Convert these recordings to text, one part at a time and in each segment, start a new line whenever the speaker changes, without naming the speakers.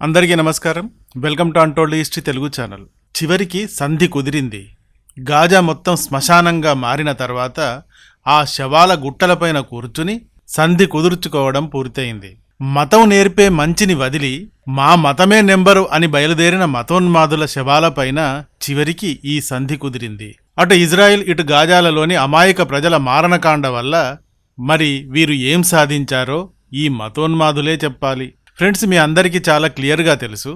అందరికీ నమస్కారం. Welcome to untold history Telugu channel. చివరికి సంధి కుదిరింది. గాజా మొత్తం శ్మశానంగా మారిన తర్వాత ఆ శవాల గుట్టలపైన కూర్చుని సంధి కుదుర్చుకోవడం పూర్తయింది. మతం నేర్పే మంచిని వదిలి మా మతమే నెంబరు అని బయలుదేరిన మతోన్మాదుల శవాలపైన చివరికి ఈ సంధి కుదిరింది. అటు ఇజ్రాయెల్ ఇటు గాజాలలోని అమాయక ప్రజల మారణకాండ వల్ల మరి వీరు ఏం సాధించారో ఈ మతోన్మాదులే చెప్పాలి. ఫ్రెండ్స్ మీ అందరికీ చాలా క్లియర్గా తెలుసు.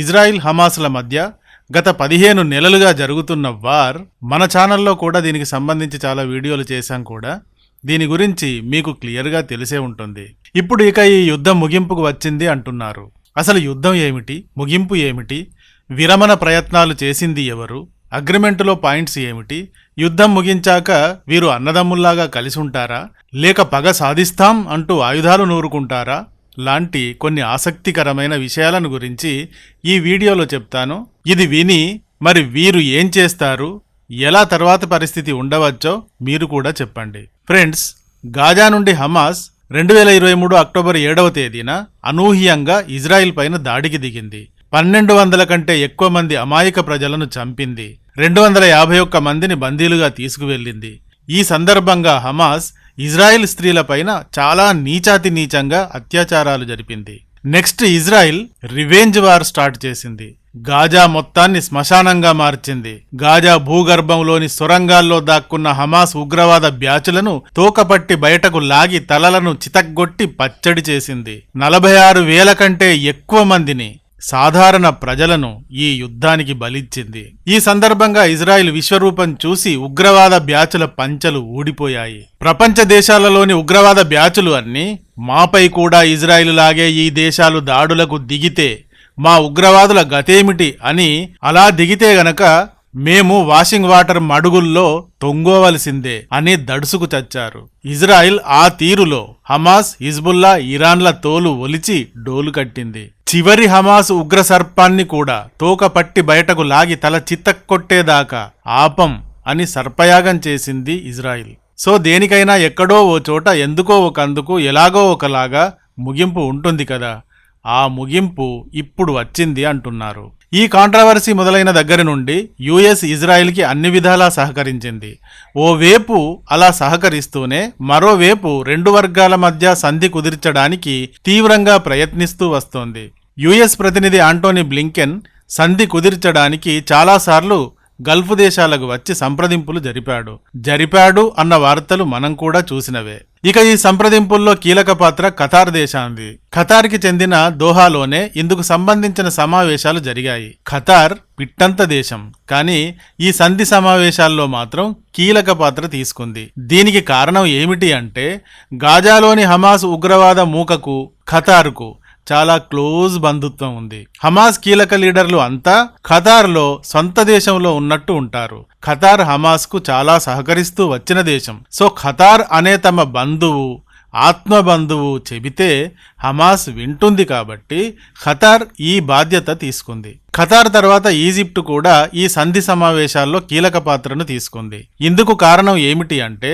ఇజ్రాయిల్ హమాస్ల మధ్య గత పదిహేను నెలలుగా జరుగుతున్న వార్ మన ఛానల్లో కూడా దీనికి సంబంధించి చాలా వీడియోలు చేశాం కూడా. దీని గురించి మీకు క్లియర్గా తెలిసే ఉంటుంది. ఇప్పుడు ఇక ఈ యుద్ధం ముగింపుకు వచ్చింది అంటున్నారు. అసలు యుద్ధం ఏమిటి? ముగింపు ఏమిటి? విరమణ ప్రయత్నాలు చేసింది ఎవరు? అగ్రిమెంటులో పాయింట్స్ ఏమిటి? యుద్ధం ముగించాక వీరు అన్నదమ్ముల్లాగా కలిసి ఉంటారా? లేక పగ సాధిస్తాం అంటూ ఆయుధాలు నూరుకుంటారా? లాంటి కొన్ని ఆసక్తికరమైన విషయాలను గురించి ఈ వీడియోలో చెప్తాను. ఇది విని మరి వీరు ఏం చేస్తారు? ఎలా తర్వాత పరిస్థితి ఉండవచ్చో మీరు కూడా చెప్పండి. ఫ్రెండ్స్ గాజా నుండి హమాస్ రెండు వేల ఇరవై మూడు అక్టోబర్ ఏడవ తేదీన అనూహ్యంగా ఇజ్రాయిల్ పైన దాడికి దిగింది. పన్నెండు వందల కంటే ఎక్కువ మంది అమాయక ప్రజలను చంపింది. రెండు వందల యాభై ఒక్క మందిని బందీలుగా తీసుకువెళ్ళింది. ఈ సందర్భంగా హమాస్ ఇజ్రాయెల్ స్త్రీలపైన చాలా నీచాతి నీచంగా అత్యాచారాలు జరిపింది. Next Israel revenge war start చేసింది. గాజా మొత్తాన్ని శ్మశానంగా మార్చింది. గాజా భూగర్భంలోని సొరంగాల్లో దాక్కున్న హమాస్ ఉగ్రవాద బ్యాచులను తోకపట్టి బయటకు లాగి తలలను చితగ్గొట్టి పచ్చడి చేసింది. నలభై ఆరు వేల కంటే ఎక్కువ మందిని సాధారణ ప్రజలను ఈ యుద్ధానికి బలిచ్చింది. ఈ సందర్భంగా ఇజ్రాయిల్ విశ్వరూపం చూసి ఉగ్రవాద బ్యాచుల పంచలు ఊడిపోయాయి. ప్రపంచ దేశాలలోని ఉగ్రవాద బ్యాచులు అన్నీ మాపై కూడా ఇజ్రాయిల్ లాగే ఈ దేశాలు దాడులకు దిగితే మా ఉగ్రవాదుల గతేమిటి అని అలా దిగితే గనక మేము వాషింగ్ వాటర్ మడుగుల్లో తొంగోవలసిందే అని దడుసుకు చచ్చారు. ఇజ్రాయిల్ ఆ తీరులో హమాస్ హిజ్బుల్లా ఇరాన్ల తోలు ఒలిచి డోలు కట్టింది. చివరి హమాస్ ఉగ్ర సర్పాన్ని కూడా తోక పట్టి బయటకు లాగి తల చిత్తక్కొట్టేదాకా ఆపం అని సర్పయాగం చేసింది ఇజ్రాయిల్. సో దేనికైనా ఎక్కడో ఓ చోట ఎందుకో ఒకందుకు ఎలాగో ఒకలాగా ముగింపు ఉంటుంది కదా. ఆ ముగింపు ఇప్పుడు వచ్చింది అంటున్నారు. ఈ కాంట్రవర్సీ మొదలైన దగ్గర నుండి యుఎస్ ఇజ్రాయెల్కి అన్ని విధాలా సహకరించింది. ఓవేపు అలా సహకరిస్తూనే మరోవైపు రెండు వర్గాల మధ్య సంధి కుదిర్చడానికి తీవ్రంగా ప్రయత్నిస్తూ వస్తోంది. యుఎస్ ప్రతినిధి ఆంటోనీ బ్లింకెన్ సంధి కుదిర్చడానికి చాలాసార్లు గల్ఫ్ దేశాలకు వచ్చి సంప్రదింపులు జరిపాడు. జరిపాడు అన్న వార్తలు మనం కూడా చూసినవే. ఇక ఈ సంప్రదింపుల్లో కీలక పాత్ర ఖతార్ దేశాంది ఖతార్కి చెందిన దోహాలోనే ఇందుకు సంబంధించిన సమావేశాలు జరిగాయి. ఖతార్ పిట్టంత దేశం కానీ ఈ సంధి సమావేశాల్లో మాత్రం కీలక పాత్ర తీసుకుంది. దీనికి కారణం ఏమిటి అంటే గాజాలోని హమాస్ ఉగ్రవాద మూకకు ఖతార్కు చాలా క్లోజ్ బంధుత్వం ఉంది. హమాస్ కీలక లీడర్లు అంతా ఖతార్లో సొంత దేశంలో ఉన్నట్టు ఉంటారు. ఖతార్ హమాస్కు చాలా సహకరిస్తూ వచ్చిన దేశం. సో ఖతార్ అనే తమ బంధువు ఆత్మ బంధువు చెబితే హమాస్ వింటుంది కాబట్టి ఖతార్ ఈ బాధ్యత తీసుకుంది. ఖతార్ తర్వాత ఈజిప్ట్ కూడా ఈ సంధి సమావేశాల్లో కీలక పాత్రను తీసుకుంది. ఇందుకు కారణం ఏమిటి అంటే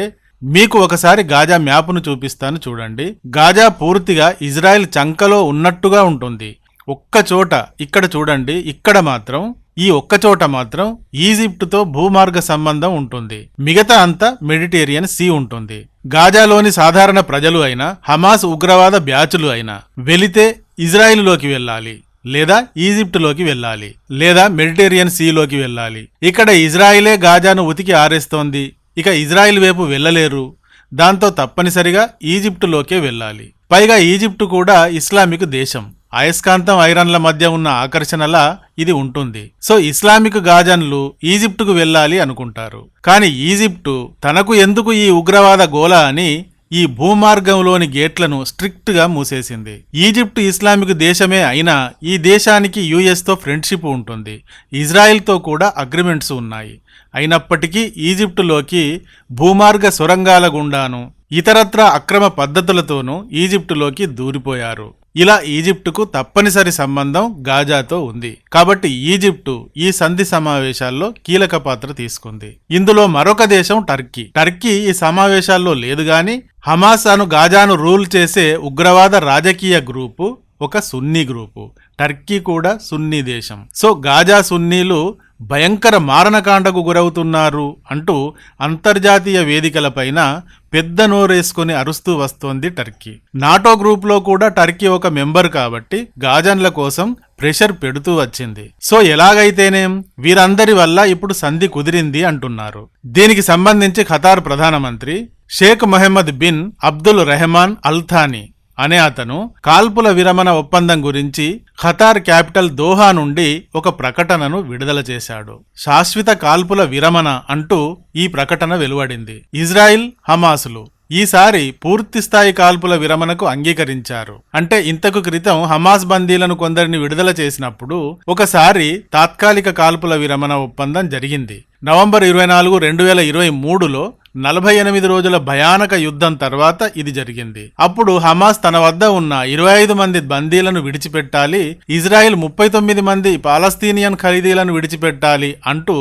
మీకు ఒకసారి గాజా మ్యాప్ను చూపిస్తాను చూడండి. గాజా పూర్తిగా ఇజ్రాయెల్ చంకలో ఉన్నట్టుగా ఉంటుంది. ఒక్క చోట ఇక్కడ చూడండి ఇక్కడ మాత్రం ఈ ఒక్క చోట మాత్రం ఈజిప్టుతో భూమార్గ సంబంధం ఉంటుంది. మిగతా అంతా మెడిటేరియన్ సీ ఉంటుంది. గాజాలోని సాధారణ ప్రజలు అయినా హమాస్ ఉగ్రవాద బ్యాచులు అయినా వెళితే ఇజ్రాయిల్లోకి వెళ్ళాలి లేదా ఈజిప్టులోకి వెళ్ళాలి లేదా మెడిటేరియన్ సీలోకి వెళ్ళాలి. ఇక్కడ ఇజ్రాయిలే గాజాను ఉతికి ఆరేస్తోంది. ఇక ఇజ్రాయిల్ వైపు వెళ్ళలేరు. దాంతో తప్పనిసరిగా ఈజిప్టులోకే వెళ్ళాలి. పైగా ఈజిప్టు కూడా ఇస్లామిక్ దేశం. అయస్కాంతం ఐరన్ల మధ్య ఉన్న ఆకర్షణలా ఇది ఉంటుంది. సో ఇస్లామిక్ గాజన్లు ఈజిప్టుకు వెళ్ళాలి అనుకుంటారు. కానీ ఈజిప్టు తనకు ఎందుకు ఈ ఉగ్రవాద గోల అని ఈ భూమార్గంలోని గేట్లను స్ట్రిక్ట్గా మూసేసింది. ఈజిప్ట్ ఇస్లామిక్ దేశమే అయినా ఈ దేశానికి యుఎస్తో ఫ్రెండ్షిప్ ఉంటుంది. ఇజ్రాయెల్తో కూడా అగ్రిమెంట్స్ ఉన్నాయి. అయినప్పటికీ ఈజిప్టులోకి భూమార్గ సొరంగాల గుండాను ఇతరత్ర అక్రమ పద్ధతులతోనూ ఈజిప్టులోకి దూరిపోయారు. ఇలా ఈజిప్టుకు తప్పనిసరి సంబంధం గాజాతో ఉంది. కాబట్టి ఈజిప్టు ఈ సంధి సమావేశాల్లో కీలక పాత్ర తీసుకుంది. ఇందులో మరొక దేశం టర్కీ. టర్కీ ఈ సమావేశాల్లో లేదు గాని హమాస్ అను గాజాను రూల్ చేసే ఉగ్రవాద రాజకీయ గ్రూపు ఒక సున్నీ గ్రూపు. టర్కీ కూడా సున్నీ దేశం. సో గాజా సున్నీలు భయంకర మారణకాండకు గురవుతున్నారు అంటూ అంతర్జాతీయ వేదికలపైన పెద్ద నోరేసుకొని అరుస్తూ వస్తోంది టర్కీ. నాటో గ్రూప్లో కూడా టర్కీ ఒక మెంబర్ కాబట్టి గాజన్ల కోసం ప్రెషర్ పెడుతూ వచ్చింది. సో ఎలాగైతేనేం? వీరందరి వల్ల ఇప్పుడు సంధి కుదిరింది అంటున్నారు. దీనికి సంబంధించి ఖతార్ ప్రధానమంత్రి Sheikh Mohammed bin Abdul Rahman Al Thani అనే అతను కాల్పుల విరమణ ఒప్పందం గురించి ఖతార్ క్యాపిటల్ దోహా నుండి ఒక ప్రకటనను విడుదల చేశాడు. శాశ్వత కాల్పుల విరమణ అంటూ ఈ ప్రకటన వెలువడింది. ఇజ్రాయిల్ హమాసులు ఈసారి పూర్తి స్థాయి కాల్పుల విరమణకు అంగీకరించారు. అంటే ఇంతకు క్రితం హమాస్ బందీలను కొందరిని విడుదల చేసినప్పుడు ఒకసారి తాత్కాలిక కాల్పుల విరమణ ఒప్పందం జరిగింది. నవంబర్ ఇరవై నాలుగు రెండు వేల ఇరవై మూడులో నలభై ఎనిమిది రోజుల భయానక యుద్ధం తర్వాత ఇది జరిగింది. అప్పుడు హమాస్ తన వద్ద ఉన్న ఇరవై ఐదు మంది బందీలను విడిచిపెట్టాలి ఇజ్రాయెల్ ముప్పై తొమ్మిది మంది పాలస్తీనియన్ ఖైదీలను విడిచిపెట్టాలి అంటూ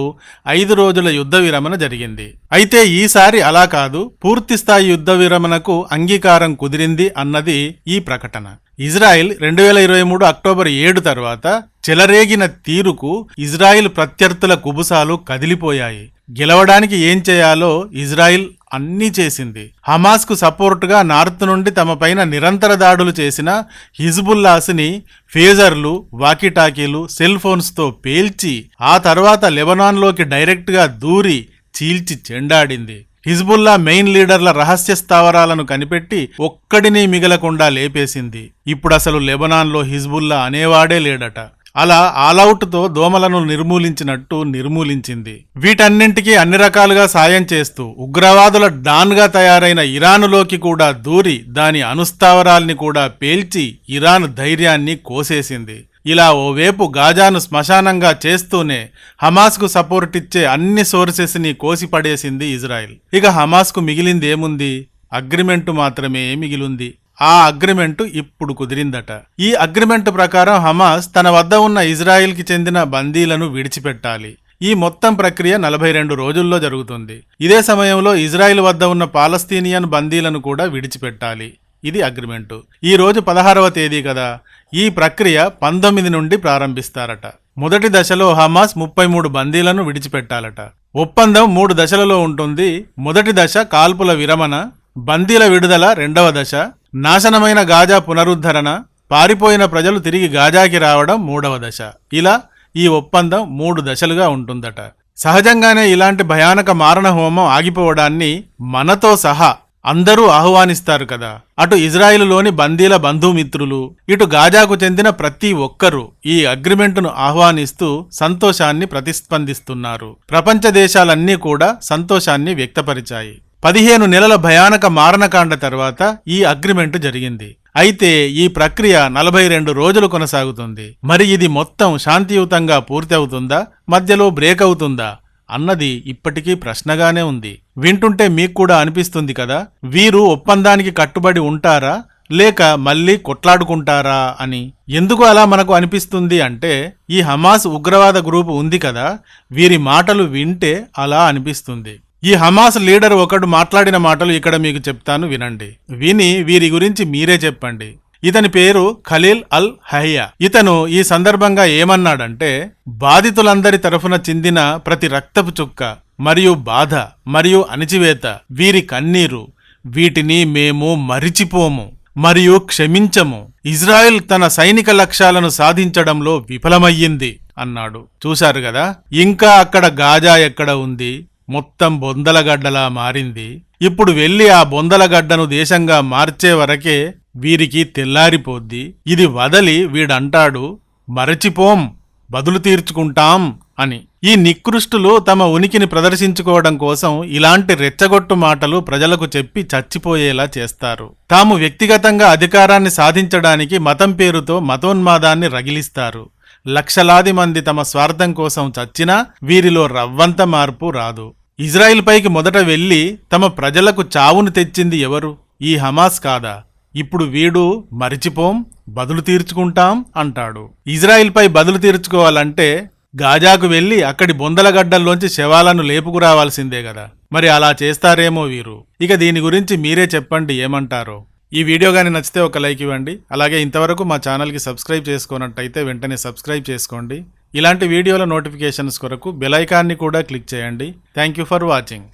ఐదు రోజుల యుద్ధ విరమణ జరిగింది. అయితే ఈసారి అలా కాదు పూర్తి స్థాయి యుద్ధ విరమణకు అంగీకారం కుదిరింది అన్నది ఈ ప్రకటన. ఇజ్రాయెల్ రెండు వేల ఇరవై మూడు అక్టోబర్ ఏడు తర్వాత చెలరేగిన తీరుకు ఇజ్రాయిల్ ప్రత్యర్థుల కుబుసాలు కదిలిపోయాయి. గెలవడానికి ఏం చేయాలో ఇజ్రాయిల్ అన్నీ చేసింది. హమాస్కు సపోర్టుగా నార్త్ నుండి తమపైన నిరంతర దాడులు చేసిన హిజ్బుల్లాస్ని ఫేజర్లు వాకిటాకీలు సెల్ ఫోన్స్తో పేల్చి ఆ తర్వాత లెబనాన్లోకి డైరెక్ట్గా దూరి చీల్చి చెండాడింది. హిజ్బుల్లా మెయిన్ లీడర్ల రహస్య స్థావరాలను కనిపెట్టి ఒక్కడిని మిగలకుండా లేపేసింది. ఇప్పుడు అసలు లెబనాన్లో హిజ్బుల్లా అనేవాడే లేడట. అలా ఆలౌట్తో దోమలను నిర్మూలించినట్టు నిర్మూలించింది. వీటన్నింటికీ అన్ని రకాలుగా సాయం చేస్తూ ఉగ్రవాదుల డాన్గా తయారైన ఇరానులోకి కూడా దూరి దాని అనుస్థావరాల్ని కూడా పేల్చి ఇరాన్ ధైర్యాన్ని కోసేసింది. ఇలా ఓవేపు గాజాను శ్మశానంగా చేస్తూనే హమాస్కు సపోర్ట్ ఇచ్చే అన్ని సోర్సెస్ని కోసిపడేసింది ఇజ్రాయెల్. ఇక హమాస్కు మిగిలింది ఏముంది అగ్రిమెంటు మాత్రమే మిగిలింది. ఆ అగ్రిమెంటు ఇప్పుడు కుదిరిందట. ఈ అగ్రిమెంట్ ప్రకారం హమాస్ తన వద్ద ఉన్న ఇజ్రాయెల్కి చెందిన బందీలను విడిచిపెట్టాలి. ఈ మొత్తం ప్రక్రియ నలభై రెండు రోజుల్లో జరుగుతుంది. ఇదే సమయంలో ఇజ్రాయిల్ వద్ద ఉన్న పాలస్తీనియన్ బందీలను కూడా విడిచిపెట్టాలి. ఇది అగ్రిమెంటు. ఈ రోజు పదహారవ తేదీ కదా. ఈ ప్రక్రియ పంతొమ్మిది నుండి ప్రారంభిస్తారట. మొదటి దశలో హమాస్ ముప్పై మూడు బందీలను విడిచిపెట్టాలట. ఒప్పందం మూడు దశలలో ఉంటుంది. మొదటి దశ కాల్పుల విరమణ బందీల విడుదల రెండవ దశ నాశనమైన గాజా పునరుద్ధరణ పారిపోయిన ప్రజలు తిరిగి గాజాకి రావడం మూడవ దశ. ఇలా ఈ ఒప్పందం మూడు దశలుగా ఉంటుందట. సహజంగానే ఇలాంటి భయానక మారణ హోమం ఆగిపోవడాన్ని మనతో సహా అందరూ ఆహ్వానిస్తారు కదా. అటు ఇజ్రాయిలులోని బందీల బంధుమిత్రులు ఇటు గాజాకు చెందిన ప్రతి ఒక్కరూ ఈ అగ్రిమెంటును ఆహ్వానిస్తూ సంతోషాన్ని ప్రతిస్పందిస్తున్నారు. ప్రపంచ దేశాలన్నీ కూడా సంతోషాన్ని వ్యక్తపరిచాయి. పదిహేను నెలల భయానక మారణకాండ తర్వాత ఈ అగ్రిమెంట్ జరిగింది. అయితే ఈ ప్రక్రియ నలభై రెండు రోజులు కొనసాగుతుంది. మరి ఇది మొత్తం శాంతియుతంగా పూర్తి అవుతుందా మధ్యలో బ్రేక్ అవుతుందా అన్నది ఇప్పటికీ ప్రశ్నగానే ఉంది. వింటుంటే మీకు కూడా అనిపిస్తుంది కదా? వీరు ఒప్పందానికి కట్టుబడి ఉంటారా? లేక మళ్ళీ కొట్లాడుకుంటారా అని? ఎందుకు అలా మనకు అనిపిస్తుంది అంటే ఈ హమాస్ ఉగ్రవాద గ్రూపు ఉంది కదా? వీరి మాటలు వింటే అలా అనిపిస్తుంది. ఈ హమాస్ లీడర్ ఒకడు మాట్లాడిన మాటలు ఇక్కడ మీకు చెప్తాను వినండి. విని వీరి గురించి మీరే చెప్పండి. ఇతని పేరు ఖలీల్ అల్ హయ్యా. ఇతను ఈ సందర్భంగా ఏమన్నాడంటే బాధితులందరి తరఫున చిందిన ప్రతి రక్తపు చుక్క మరియు బాధ మరియు అణిచివేత వీరి కన్నీరు వీటిని మేము మరిచిపోము మరియు క్షమించము. ఇజ్రాయెల్ తన సైనిక లక్ష్యాలను సాధించడంలో విఫలమయ్యింది అన్నాడు. చూశారు కదా? ఇంకా అక్కడ గాజా ఎక్కడ ఉంది? మొత్తం బొందలగడ్డలా మారింది. ఇప్పుడు వెళ్ళి ఆ బొందలగడ్డను దేశంగా మార్చే వరకే వీరికి తెల్లారిపోద్ది. ఇది వదలి వీడంటాడు మరచిపోం బదులు తీర్చుకుంటాం అని. ఈ నికృష్టులు తమ ఉనికిని ప్రదర్శించుకోవడం కోసం ఇలాంటి రెచ్చగొట్టు మాటలు ప్రజలకు చెప్పి చచ్చిపోయేలా చేస్తారు. తాము వ్యక్తిగతంగా అధికారాన్ని సాధించడానికి మతం పేరుతో మతోన్మాదాన్ని రగిలిస్తారు. లక్షలాది మంది తమ స్వార్థం కోసం చచ్చినా వీరిలో రవ్వంత మార్పు రాదు. ఇజ్రాయిల్ పైకి మొదట వెళ్ళి తమ ప్రజలకు చావును తెచ్చింది ఎవరు? ఈ హమాస్ కాదా? ఇప్పుడు వీడు మరిచిపోం బదులు తీర్చుకుంటాం అంటాడు. ఇజ్రాయిల్పై బదులు తీర్చుకోవాలంటే గాజాకు వెళ్ళి అక్కడి బొందలగడ్డల్లోంచి శవాలను లేపుకురావాల్సిందే కదా మరి అలా చేస్తారేమో వీరు? ఇక దీని గురించి మీరే చెప్పండి ఏమంటారో? ఈ వీడియో కానీ నచ్చితే ఒక లైక్ ఇవ్వండి. అలాగే ఇంతవరకు మా ఛానల్కి సబ్స్క్రైబ్ చేసుకున్నట్టయితే వెంటనే సబ్స్క్రైబ్ చేసుకోండి. ఇలాంటి వీడియోల నోటిఫికేషన్స్ కొరకు బెల్ ఐకాన్ని కూడా క్లిక్ చేయండి. Thank you for watching.